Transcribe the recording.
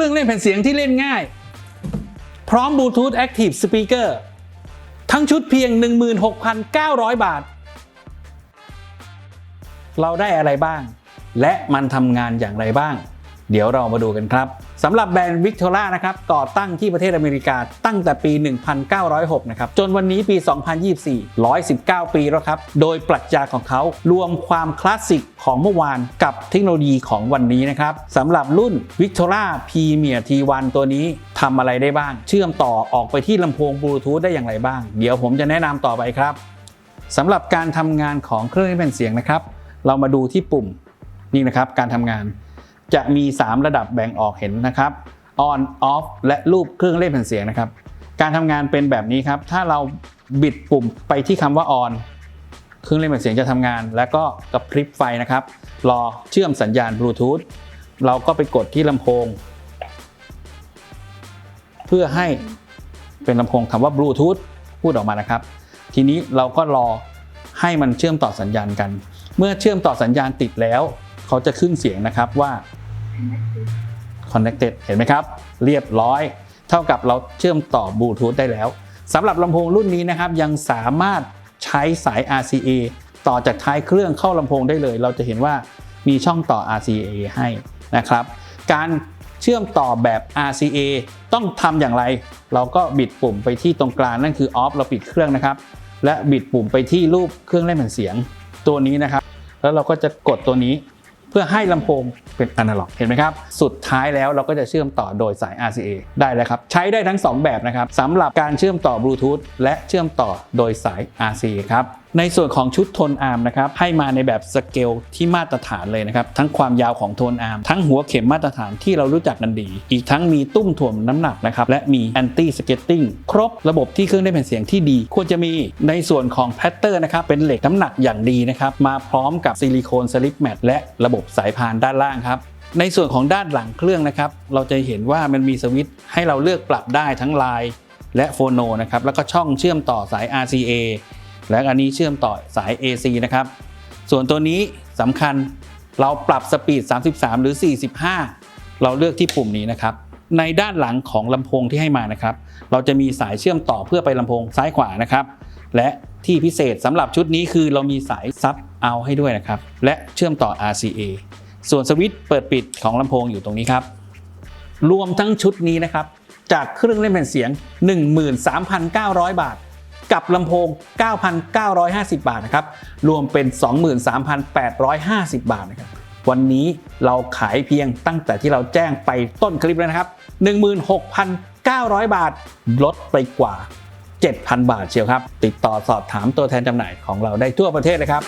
รื่องเล่นแผ่นเสียงที่เล่นง่าย พร้อมบลูทูธ Active Speaker ทั้งชุดเพียง 16,900 บาท เราได้อะไรบ้าง และมันทำงานอย่างไรบ้าง เดี๋ยวเรามาดูกันครับสำหรับแบรนด์วิกตอร่านะครับก่อตั้งที่ประเทศอเมริกาตั้งแต่ปี 1906 นะครับ จนวันนี้ปี 2024 119 ปีแล้วครับ โดยปรัชญาของเขารวมความคลาสสิกของเมื่อวานกับเทคโนโลยีของวันนี้นะครับสำหรับรุ่น Victoria Premier T1 ตัวนี้ทำอะไรได้บ้าง เชื่อมต่อออกไปที่ลำโพงบลูทูธได้อย่างไรบ้าง เดี๋ยวผมจะแนะนำต่อไปครับสำหรับการทำงานของเครื่องเล่นเสียงนะครับ เรามาดูที่ปุ่มนี่นะครับการทำงาน จะมี 3 ระดับแบ่งออกเห็นนะครับ on off และรูปเครื่องเล่นแผ่นเสียงนะครับ การทำงานเป็นแบบนี้ครับ ถ้าเราบิดปุ่มไปที่คำว่า on เครื่องเล่นแผ่นเสียงจะทำงาน แล้วก็กระพริบไฟนะครับ รอเชื่อมสัญญาณบลูทูธเราก็ไปกดที่ลำโพง เพื่อให้เป็นลำโพงคำว่าบลูทูธพูดออกมานะครับ ทีนี้เราก็รอให้มันเชื่อมต่อสัญญาณกัน เมื่อเชื่อมต่อสัญญาณติดแล้ว เขาจะขึ้นเสียงนะครับว่า connected เห็นไหมครับ เรียบร้อย เท่ากับเราเชื่อมต่อบลูทูธได้แล้วสำหรับลำโพงรุ่นนี้นะครับ ยังสามารถใช้สาย RCA ต่อจากท้ายเครื่องเข้าลำโพงได้เลย เราจะเห็นว่ามีช่องต่อ RCA ให้นะครับ การเชื่อมต่อแบบ RCA ต้องทำอย่างไร เราก็บิดปุ่มไปที่ตรงกลางนั่นคือ off เราปิดเครื่องนะครับ และบิดปุ่มไปที่รูปเครื่องเล่นแผ่นเสียงตัวนี้นะครับ แล้วเราก็จะกดตัวนี้ พื่อให้ลำโพงเป็นอนาล็อกเห็นไหมครับ สุดท้ายแล้วเราก็จะเชื่อมต่อโดยสาย RCA ได้แล้วครับ ใช้ได้ทั้ง 2 แบบนะครับสำหรับการเชื่อมต่อบลูทูธและเชื่อมต่อโดยสาย RCA ครับ ในส่วนของชุดโทนอาร์มนะครับให้มาในแบบสเกลที่มาตรฐานเลยนะครับทั้งความยาวของโทนอาร์มทั้งหัวเข็มมาตรฐานที่เรารู้จักกันดี อีกทั้งมีตุ้มถ่วงน้ำหนักนะครับและมีแอนตี้สเก็ตติ้งครบระบบที่เครื่องได้แผ่นเสียงที่ดี ควรจะมีในส่วนของแพตเตอร์นะครับเป็นเหล็กน้ำหนักอย่างดีนะครับมาพร้อมกับซิลิโคนสลิปแมทและระบบสายพานด้านล่างครับในส่วนของด้านหลังเครื่องนะครับ เราจะเห็นว่ามันมีสวิตช์ให้เราเลือกปรับได้ทั้งไลน์และโฟโนนะครับ แล้วก็ช่องเชื่อมต่อสาย RCA และอันนี้เชื่อมต่อสาย AC นะครับ ส่วนตัวนี้สำคัญเราปรับสปีด 33 หรือ 45 เราเลือกที่ปุ่มนี้นะครับ ในด้านหลังของลำโพงที่ให้มานะครับ เราจะมีสายเชื่อมต่อเพื่อไปลำโพงซ้ายขวานะครับ และที่พิเศษสำหรับชุดนี้คือเรามีสายซับเอาให้ด้วยนะครับ และเชื่อมต่อ RCA ส่วนสวิตช์เปิดปิดของลำโพงอยู่ตรงนี้ครับ รวมทั้งชุดนี้นะครับ จากเครื่องเล่นแผ่นเสียง 13,900 บาท กับลำโพง 9,950 บาทนะครับ รวมเป็น 23,850 บาทนะครับ วันนี้เราขายเพียงตั้งแต่ที่เราแจ้งไปต้นคลิปแล้วนะครับ 16,900 บาท ลดไปกว่า 7,000 บาทเชียวครับ ติดต่อสอบถามตัวแทนจำหน่ายของเราได้ทั่วประเทศเลยครับ